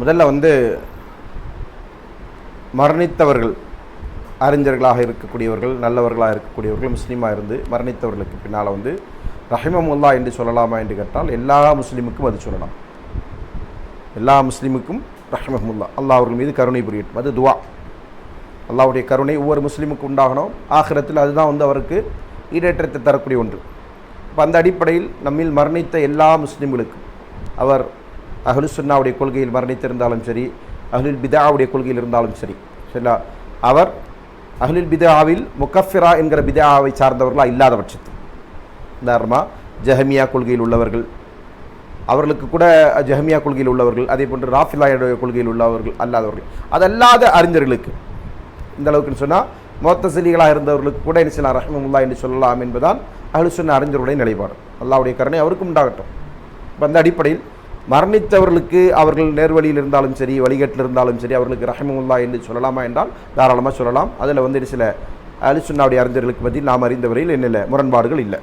முதல்ல வந்து மரணித்தவர்கள் அறிஞர்களாக இருக்கக்கூடியவர்கள் நல்லவர்களாக இருக்கக்கூடியவர்கள் முஸ்லீமாக இருந்து மரணித்தவர்களுக்கு பின்னால் வந்து ரஹிமமுல்லா என்று சொல்லலாமா என்று கேட்டால் எல்லா முஸ்லீமுக்கும் அது சொல்லலாம். எல்லா முஸ்லீமுக்கும் ரஹிமமுல்லா அல்லாஹ் அவர்கள் மீது கருணை புரியட்டும். அது துவா. அல்லாஹ்வுடைய கருணை ஒவ்வொரு முஸ்லீமுக்கு உண்டாகணும். ஆகிரத்தில் அதுதான் வந்து அவருக்கு ஈடேற்றத்தை தரக்கூடிய ஒன்று. அந்த அடிப்படையில் நம்மில் மரணித்த எல்லா முஸ்லீம்களுக்கும் அவர் அஹ்லுசுன்னாவுடைய கொள்கையில் மரணித்திருந்தாலும் சரி அஹ்லுல் பிதாவுடைய கொள்கையில் இருந்தாலும் சரி சரிங்களா? அவர் அஹ்லுல் பிதாவில் முக்கஃபிரா என்கிற பிதாவை சார்ந்தவர்களாக இல்லாத பட்சத்தில். உதாரணமாக ஜஹமியா கொள்கையில் உள்ளவர்கள் அவர்களுக்கு கூட ஜஹமியா கொள்கையில் உள்ளவர்கள் அதே போன்று ராஃபிலாயுடைய கொள்கையில் உள்ளவர்கள் அல்லாதவர்கள். அதல்லாத அறிஞர்களுக்கு இந்த அளவுக்குன்னு சொன்னால் மொத்தசிலிகளாக இருந்தவர்களுக்கு கூட என்ன செய்யலாம்? ரஹ்மமுல்லா என்று சொல்லலாம் என்பதான் அஹ்லு அறிஞருடைய நிலைப்பாடு. அல்லாவுடைய கருணை அவருக்கும் உண்டாகட்டும். இப்போ அந்த அடிப்படையில் மரணித்தவர்களுக்கு அவர்கள் நேர்வழியில் இருந்தாலும் சரி வழிகட்டில் இருந்தாலும் சரி அவர்களுக்கு ரஹமுல்லா என்று சொல்லலாமா என்றால் தாராளமாக சொல்லலாம். அதில் வந்து சில அலிசுன்னாவுடைய அறிஞர்களுக்கு பற்றி நாம் அறிந்தவரையில் என்ன இல்லை முரண்பாடுகள் இல்லை.